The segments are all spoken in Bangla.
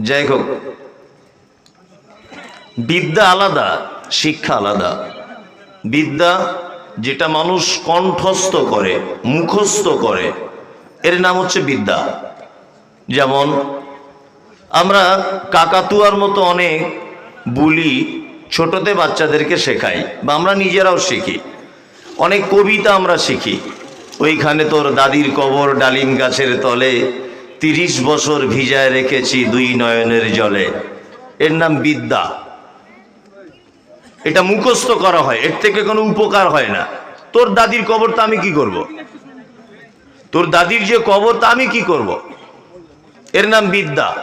যাই হোক বিদ্যা আলাদা, শিক্ষা আলাদা। বিদ্যা যেটা মানুষ কণ্ঠস্থ করে, মুখস্থ করে, এর নাম হচ্ছে বিদ্যা। যেমন, আমরা কাকাতুয়ার মতো অনেক বুলি ছোটতে বাচ্চাদেরকে শেখাই, বা আমরা নিজেরাও শিখি। অনেক কবিতা আমরা শিখি। ওইখানে তোর দাদির কবর ডালিম গাছের তলে তিরিশ বছর ভিজায় রেখেছি দুই নয়নের জলে। এর নাম বিদ্যা। এটা মুখস্থ করা হয়, এর থেকে কোনো উপকার হয় না। তোর দাদির কবর তো আমি কি করব। তোর দাদির যে কবর তা আমি কি করব। এর নাম বিদ্যা।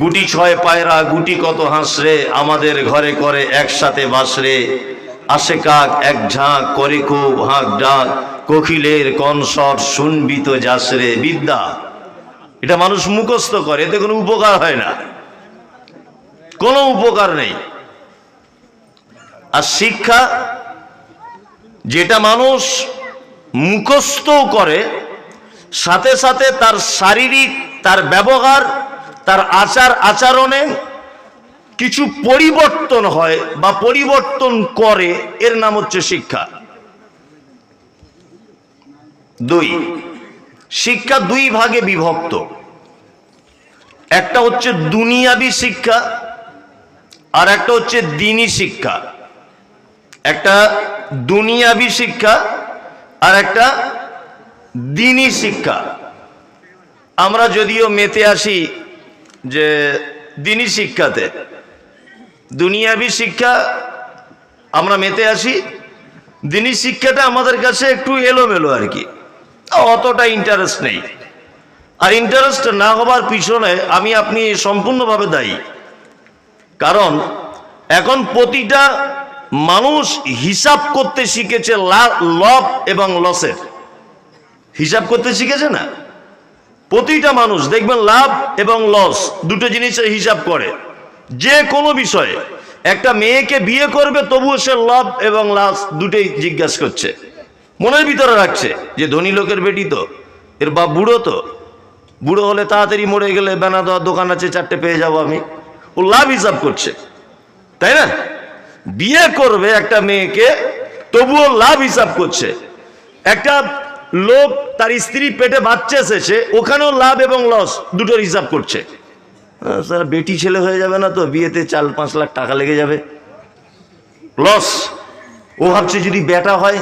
গুটি ছয় পায়রা, গুটি কত হাসরে, আমাদের ঘরে করে একসাথে বাসরে। আসে কাক, এক ঝাঁক, করে খুব হাঁক ডাক, কোকিলের কনসট শুনবি তো যাসরে বিদ্যা। এটা মানুষ মুখস্থ করে, এতে কোনো উপকার হয় না। কোনো উপকার নেই। আর শিক্ষা যেটা মানুষ মুখস্থও করে, সাথে সাথে তার শারীরিক, তার ব্যবহার, তার আচার আচরণে কিছু পরিবর্তন হয় বা পরিবর্তন করে, এর নাম হচ্ছে শিক্ষা। দুই শিক্ষা দুই ভাগে বিভক্ত। একটা হচ্ছে দুনিয়াবি শিক্ষা আর একটা হচ্ছে দিনী শিক্ষা। একটা দুনিয়াবি শিক্ষা আর একটা দিনী শিক্ষা। আমরা যদিও মেতে আসি যে দিনী শিক্ষাতে, দুনিয়াবি শিক্ষা আমরা মেতে আসি, দিনী শিক্ষাটা আমাদের কাছে একটু এলোমেলো আর কি। অতটা ইন্টারেস্ট নেই। আর ইন্টারেস্ট না হবার পিছনে আমি আপনি সম্পূর্ণভাবে দায়ী। কারণ এখন প্রতিটা মানুষ হিসাব করতে শিখেছে লাভ এবং লসের। হিসাব করতে শিখেছে না? প্রতিটা মানুষ, দেখবেন লাভ এবং লস দুটো জিনিসের হিসাব করে। যে কোনো বিষয়ে একটা মেয়েকে বিয়ে করবে তবুও সে লাভ এবং লাভ দুটোই জিজ্ঞাসা করছে। মনের ভিতরে রাখছে যে ধনী লোকের বেটি তো, এর বাপ বুড়ো তো। বুড়ো হলে তাড়াতাড়ি মরে গেলে বেনা দেওয়ার দোকান আছে, চারটে পেয়ে যাব আমি। ও লাভ হিসাব করছে। তাই না? বিয়ে করবে একটা মেয়েকে, তবুও লাভ হিসাব করছে। একটা লোক তার স্ত্রী পেটে বাচ্চা এসেছে, ওখানেও লাভ এবং লস দুটোর হিসাব করছে। স্যার, বেটি ছেলে হয়ে যাবে না তো, বিয়েতে চার পাঁচ লাখ টাকা লেগে যাবে। লস। ও ভাবছে যদি বেটা হয়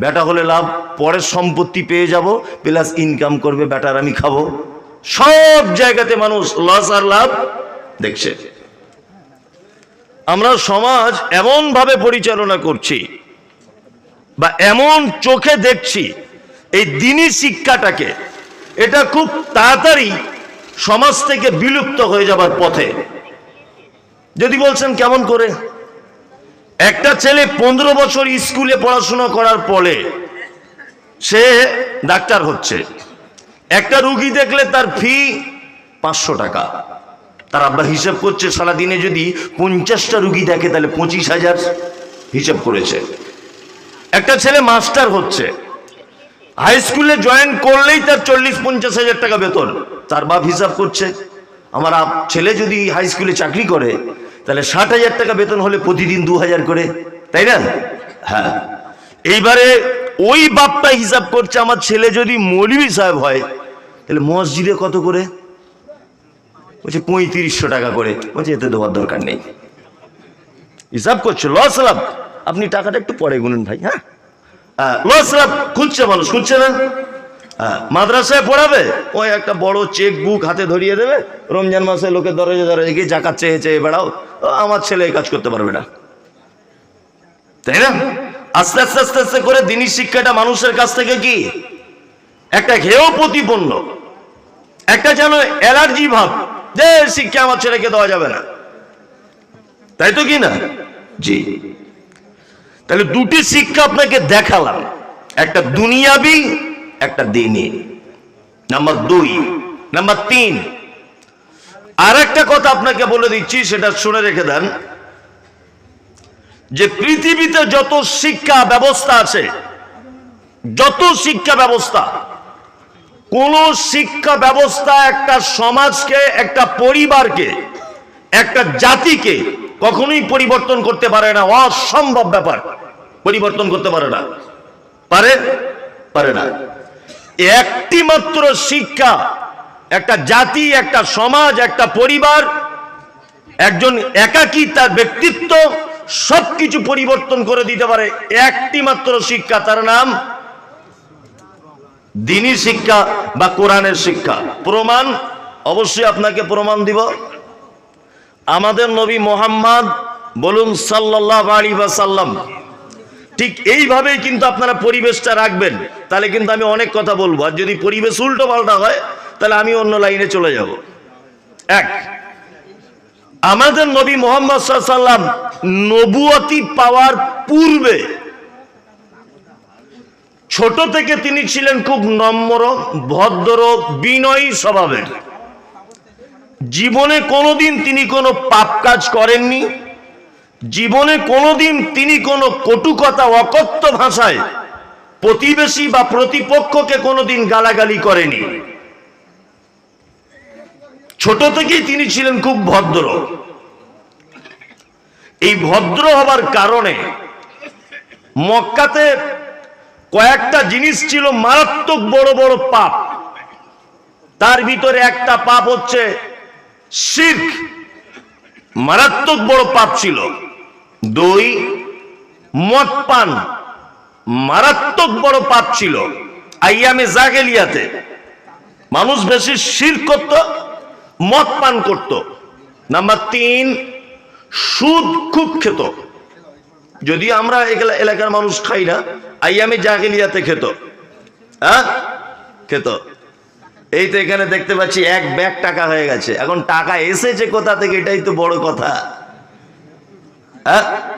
বেটা হলে লাভ, পরের সম্পত্তি পেয়ে যাব প্লাস ইনকাম করবে, বেটার আমি খাব। সব জায়গাতে মানুষ লস আর লাভ দেখছে। আমরা সমাজ এমনভাবে পরিচালনা করছি বা এমন চোখে দেখছি এই দিনী শিক্ষাটাকে, এটা খুব তাড়াতাড়ি সমাজ থেকে বিলুপ্ত হয়ে যাবার পথে। যদি বলছেন কেমন করে? একটা ছেলে পনেরো বছর স্কুলে পড়াশোনা করার পরে সে ডাক্তার হচ্ছে। একটা রুগী দেখলে তার ফি পাঁচশো টাকা। তার আব্বা হিসাব করছে, সারাদিনে যদি পঞ্চাশটা রুগী দেখে, তাহলে পঁচিশ হাজার হিসাব করেছে। একটা ছেলে মাস্টার হচ্ছে। হাই স্কুলে জয়েন করলেই তার চল্লিশ, পঞ্চাশ হাজার টাকা বেতন। তার বাপ হিসাব করছে, আমার ছেলে যদি হাই স্কুলে চাকরি করে তাহলে ষাট হাজার টাকা বেতন হলে প্রতিদিন দু হাজার করে তাই না? হ্যাঁ। এইবারে ওই বাপটা হিসাব করছে আমার ছেলে যদি মৌলভী সাহেব হয় তাহলে মসজিদে কত করে? বলছে পঁয়ত্রিশশো টাকা করে। বলছে এতে দেওয়ার দরকার নেই। হিসাব করছে লস লাভ। আপনি টাকাটা একটু পরে গুনুন ভাই হ্যাঁ? আহ, লস লাভ। খুঁজছে মানুষ খুঁজছে না? হ্যাঁ, মাদ্রাসায় পড়াবে? ওই একটা বড় চেক বুক হাতে ধরিয়ে দেবে। রমজান মাসে লোকের দরজা দরজা গিয়ে জাকাত চেয়ে চেয়ে বেড়াও। আমার ছেলে কাজ করতে পারবে না। তাই না? আস্তে আস্তে আস্তে আস্তে করে দিনী শিক্ষাটা মানুষের কাছ থেকে কি? একটা হেয় প্রতিপন্ন। একটা যেন অ্যালার্জি ভাব যে শিক্ষা আমার ছেলেকে দেওয়া যাবে না। তাই তো কি না? জি। তাহলে দুটি শিক্ষা আপনাকে দেখালাম। একটা দুনিয়াবি, একটা দিনী। নাম্বার দুই, নাম্বার তিন আর একটা কথা আপনাকে বলে দিচ্ছি, সেটা শুনে রেখে দেন। যে পৃথিবীতে যত শিক্ষা ব্যবস্থা আছে, যত শিক্ষা ব্যবস্থা, কোন শিক্ষা ব্যবস্থা একটা সমাজকে, একটা পরিবারকে, একটা জাতিকে কখনোই পরিবর্তন করতে পারে না। অসম্ভব ব্যাপার, পরিবর্তন করতে পারে না। পারে? পারে না। একটি মাত্র শিক্ষা একটা জাতি, একটা সমাজ, একটা পরিবার, একজন একাকী তার ব্যক্তিত্ব সবকিছু পরিবর্তন করে দিতে পারে। একটি মাত্র শিক্ষা, তার নাম দিনী শিক্ষা বা কোরআনের শিক্ষা। প্রমাণ, অবশ্যই আপনাকে প্রমাণ দিব। আমাদের নবী মোহাম্মদ বলুন সাল্লাহ আলী বা সাল্লাম ঠিক এইভাবেই কিন্তু আপনারা পরিবেশটা রাখবেন। তাহলে কিন্তু আমি অনেক কথা বলব। আর যদি পরিবেশ উল্টো পাল্টা হয় তাহলে আমি অন্য লাইনে চলে যাব। এক, আমাদের নবী মোহাম্মদ সাল্লাম নবুয়তি পাওয়ার পূর্বে ছোট থেকে তিনি ছিলেন খুব নম্র, ভদ্র, বিনয়ী স্বভাবের। জীবনে কোনোদিন তিনি কোনো পাপ কাজ করেননি। জীবনে কোনোদিন তিনি কোনো কটু কথা, অকথ্য ভাষায় প্রতিবেশী বা প্রতিপক্ষকে কোনোদিন গালাগালি করেনি ছোট থেকেই তিনি ছিলেন খুব ভদ্র। এই ভদ্র হবার কারণে মক্কাতে কয়েকটা জিনিস ছিল মারাত্মক বড় বড় পাপ। তার ভিতরে একটা পাপ হচ্ছে শির্ক। মারাত্মক বড় পাপ ছিল। দুই, মদ পান, মারাত্মক বড় পাপ ছিল। আইয়ামে জাগেলিয়াতে। মানুষ বেশি শির করত মদ পান করত। নাম্বার তিন, সুদ খুব খেত। যদি আমরা এলাকার মানুষ খাই না, আইয়ামে জাগেলিয়াতে খেত। হ্যাঁ? খেত। এই তো এখানে দেখতে পাচ্ছি এক ব্যাগ টাকা হয়ে গেছে। এখন টাকা এসেছে কোথা থেকে এটাই তো বড় কথা। হ্যাঁ?